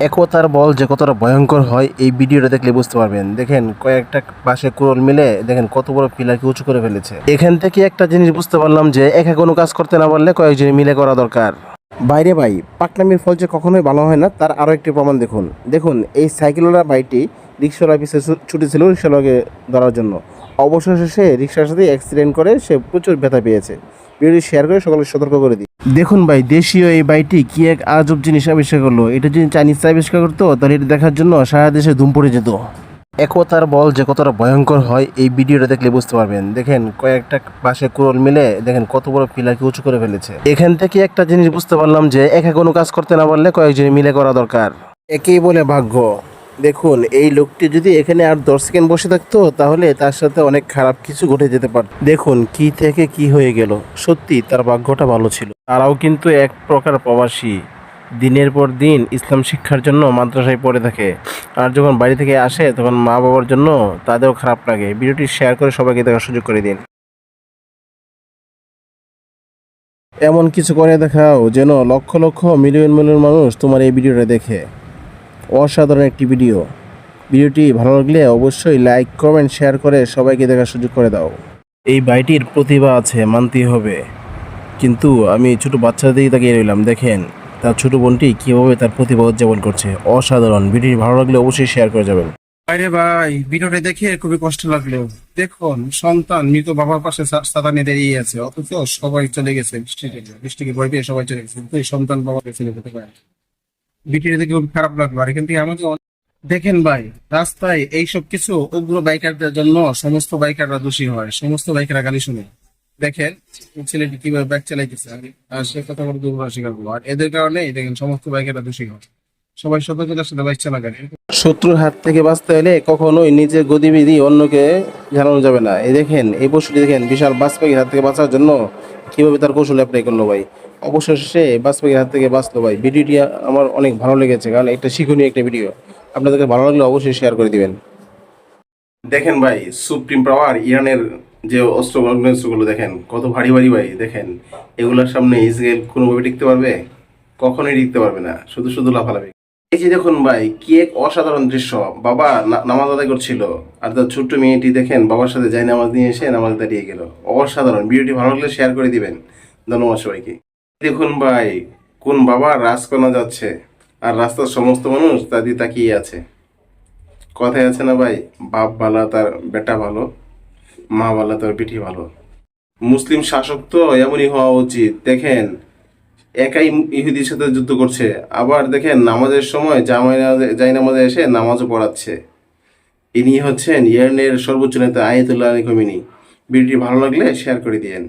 একতার বল যে কতটা ভয়ঙ্কর হয়, এই ভিডিওটা দেখলে বুঝতে পারবেন। দেখেন, কয়েকটা পাশে কুরল মিলে দেখেন কত বড় পিলারকে উঁচু করে ফেলেছে। এখান থেকে একটা জিনিস বুঝতে পারলাম যে, একা কোনো কাজ করতে না পারলে কয়েকজন মিলে করা দরকার। বাইরে ভাই পাকনামির ফল যে কখনোই ভালো হয় না, তার আরও একটি প্রমাণ দেখুন। দেখুন, এই সাইকেলওয়ালা বাইকটি রিক্সাওয়ালা পিছিয়ে ছু- ছুটেছিল রিক্সাওয়ালাকে ধরার জন্য। অবশেষে সে রিক্সার সাথে অ্যাক্সিডেন্ট করে সে প্রচুর ব্যথা পেয়েছে। ভিডিওটি শেয়ার করে সকলে সতর্ক করে দিই। দেখুন ভাই, দেশীয় এই বাইটি কি এক আজব জিনিস আবিষ্কার করল? এটা যদি চাইনিজ আবিষ্কার করতো, তাহলে এটা দেখার জন্য সারা দেশে ধুম পড়ে যেত। একতার বল যে কতটা ভয়ঙ্কর হয়, এই ভিডিওটা দেখলে বুঝতে পারবেন। দেখেন, কয়েকটা পাশে কুরল মিলে, দেখেন কত বড় পিলারকে উঁচু করে ফেলেছে। এখান থেকে একটা জিনিস বুঝতে পারলাম যে, একা কোনো কাজ করতে না পারলে কয়েকজন মিলে করা দরকার। একেই বলে ভাগ্য। দেখুন, এই লোকটি যদি এখানে আর দশ সেকেন্ড বসে থাকতো, তাহলে তার সাথে অনেক খারাপ কিছু ঘটে যেতে পারত। দেখুন, কি থেকে কি হয়ে গেল। সত্যি, তার ভাগ্যটা ভালো ছিল। তারাও কিন্তু এক প্রকার প্রবাসী। দিনের পর দিন ইসলাম শিক্ষার জন্য মাদ্রাসায় পড়ে থাকে। আর যখন বাড়ি থেকে আসে, তখন মা বাবার জন্য তাদেরও খারাপ লাগে। ভিডিওটি শেয়ার করে সবাইকে দেখার সুযোগ করে দিন। এমন কিছু করে দেখাও যেন লক্ষ লক্ষ মিলিয়ন মিলিয়ন মানুষ তোমার এই ভিডিওটা দেখে। অসাধারণ একটি ভিডিও। ভিডিওটি ভালো লাগলে অবশ্যই লাইক, কমেন্ট, শেয়ার করে সবাইকে দেখার সুযোগ করে দাও। এই বাইটির প্রতিভা আছে, মানতেই হবে। কিন্তু আমি ছোট বাচ্চাদের দিকে তাকিয়ে রইলাম, দেখেন তার ছোট বোনটি কীভাবে তার প্রতিভা উদযাপন করছে। অসাধারণ। ভিডিওটি ভালো লাগলে অবশ্যই শেয়ার করে যাবেন। আরে ভাই, ভিডিওটা দেখে খুবই কষ্ট লাগল। দেখুন, সন্তান, মৃত বাবার পাশে সাদা নিয়ে দাঁড়িয়ে আছে। অথচ সবাই চলে গেছে। বৃষ্টিকে বৃষ্টিকে ভয় পেয়ে সবাই চলে গেছে। সন্তান বাবা যেতে পারে ভিডিওটা দেখে খুব খারাপ লাগল। আর এখান থেকে আমাকে দেখেন ভাই, রাস্তায় এইসব কিছু উগ্র বাইকারদের জন্য সমস্ত বাইকাররা দোষী হয়, সমস্ত বাইকাররা গালি শুনে। দেখেন, ছেলেটি কীভাবে বাইক চালাইতেছে আর সে কথা বলে দুর্বল স্বীকার করব। আর এদের কারণে দেখেন, সমস্ত বাইকাররা দোষী হয়। সবাই সতর্কতার সাথে বাইক চালাবেন শত্রুর হাত থেকে বাঁচতে হলে কখনোই নিজের গতিবিধি অন্যকে জানানো যাবে না। এই দেখেন, এই পশুটি দেখেন, বিশাল বাস পাখির হাত থেকে বাঁচার জন্য কীভাবে তার কৌশল অ্যাপ্লাই করল ভাই। অবশেষে বাস পাখির হাত থেকে বাঁচলো ভাই। ভিডিওটি আমার অনেক ভালো লেগেছে, কারণ একটা শিক্ষণীয় একটা ভিডিও। আপনাদেরকে ভালো লাগলে অবশ্যই শেয়ার করে দিবেন। দেখেন ভাই, সুপ্রিম পাওয়ার, ইরানের যে অস্ত্র অস্ত্রগুলো দেখেন, কত ভারী ভারী ভাই, দেখেন। এগুলোর সামনে ইসরায়েল কোনোভাবে টিকতে পারবে? কখনোই টিকতে পারবে না। শুধু শুধু লাফালাফি। এই যে দেখুন ভাই, কি এক অসাধারণ দৃশ্য। বাবা নামাজ আদায় করছিল, আর তার ছোট্ট মেয়েটি দেখেন, বাবার সাথে যাই নামাজ নিয়ে এসে নামাজ দাঁড়িয়ে গেল। অসাধারণ। ভিডিওটি ভালো লাগলে শেয়ার করে দিবেন। ধন্যবাদ সবাইকে। দেখুন ভাই, কোন বাবা রাজকন্যা যাচ্ছে আর রাস্তার সমস্ত মানুষ তাদের তাকিয়ে আছে। কথায় আছে না ভাই, বাপ বালা তার বেটা ভালো, মা বালা তার পিঠি ভালো। মুসলিম শাসক তো এমনই হওয়া উচিত। দেখেন, একাই ইহুদির সাথে যুদ্ধ করছে। আবার দেখেন, নামাজের সময় জামাই জাই নামাজে এসে নামাজও পড়াচ্ছে। ইনি হচ্ছেন ইয়ার্নের সর্বোচ্চ নেতা আয়াতুল্লাহ খমিনি। ভিডিওটি ভালো লাগলে শেয়ার করে দিয়েন।